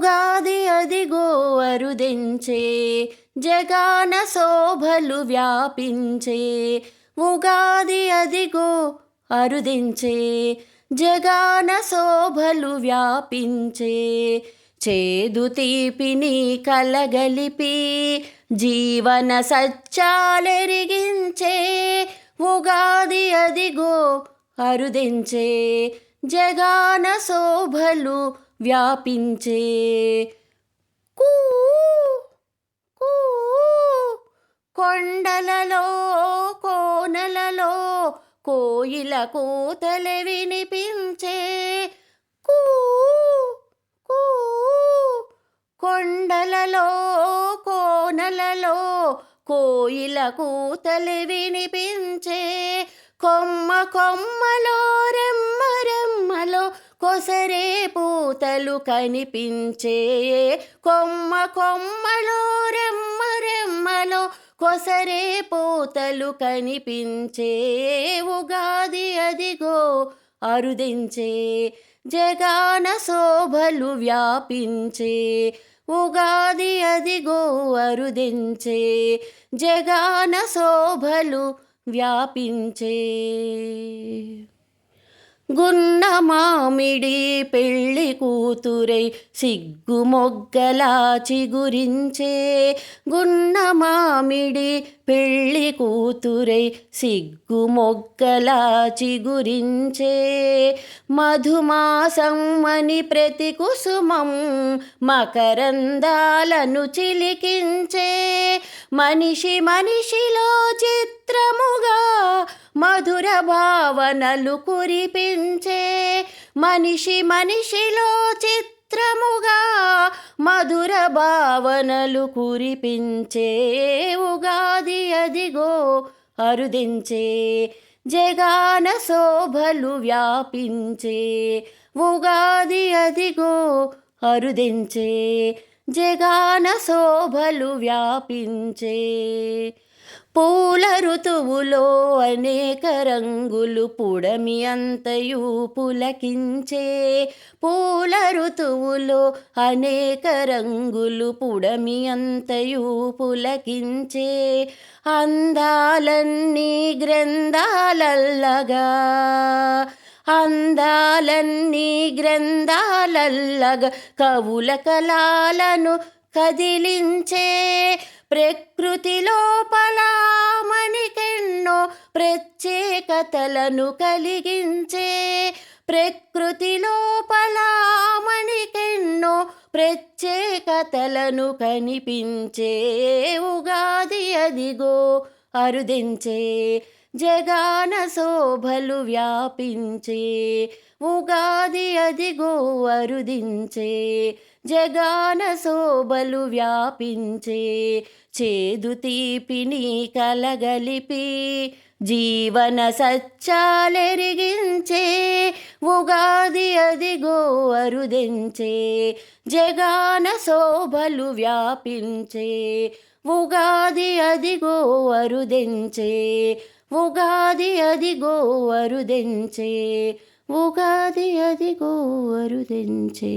ఉగాది అదిగో అరుదెంచే జగాన శోభలు వ్యాపించే. ఉగాది అదిగో అరుదించే జగాన శోభలు వ్యాపించే. చేదు తీపిని కలగలిపి జీవన సత్యాలెరిగించే. ఉగాది అదిగో అరుదించే జగాన శోభలు వ్యాపించే. కూ కూ కొండలలో కోనలలో కోయిల కూతలు వినిపించే. కూ కూ కొండలలో కోనలలో కోయిల కూతలు వినిపించే. కొమ్మ కొమ్మలో కొసరే పూతలు కనిపించే కొమ్మ కొమ్మలో రెమ్మ రెమ్మలో కొసరే పూతలు కనిపించే ఉగాది అదిగో అరుదించే జగాన శోభలు వ్యాపించే ఉగాది అదిగో అరుదించే జగాన శోభలు వ్యాపించే. గున్న మామిడి పెళ్ళి కూతురై సిగ్గు మొగ్గలాచి చిగురించే గున్న మామిడి పెళ్ళి కూతురై సిగ్గు మొగ్గలాచి చిగురించే మధుమాసం అని ప్రతి కుసుమం మకరందాలను చిలికించే మనిషి మనిషిలో చిత్రముగా భావనలు కురిపించే మనిషి మనిషిలో చిత్రముగా మధుర భావనలు కురిపించే ఉగాది అదిగో అరుదించే జగాన శోభలు వ్యాపించే ఉగాది అదిగో అరుదించే జగాన శోభలు వ్యాపించే పూల ఋతువులో అనేక రంగులు పుడమి అంతయు పులకించే. పూల ఋతువులో అనేక రంగులు పుడమి అంతయు పులకించే. అందాలన్నీ గ్రంథాలల్లగా. అందాలన్నీ గ్రంథాలల్లగా కవుల కళాలను కదిలించే. ప్రకృతిలో ప ప్రత్యేకతలను కలిగించే ప్రకృతి లోపల మనకెన్నో ప్రత్యేకతలను కనిపించే ఉగాది అదిగో అరుదించే జగాన శోభలు వ్యాపించే ఉగాది అదిగో అరుదించే జగాన శోభలు వ్యాపించే చేదు తీపిని కలగలిపి జీవన సత్యాలెరిగించే ఉగాది అదిగో అరుదించే జగాన శోభలు వ్యాపించే ఉగాది అదిగో అరుదించే ఉగాది అదిగో దెంచే ఉగాది అదిగో అరుదించే.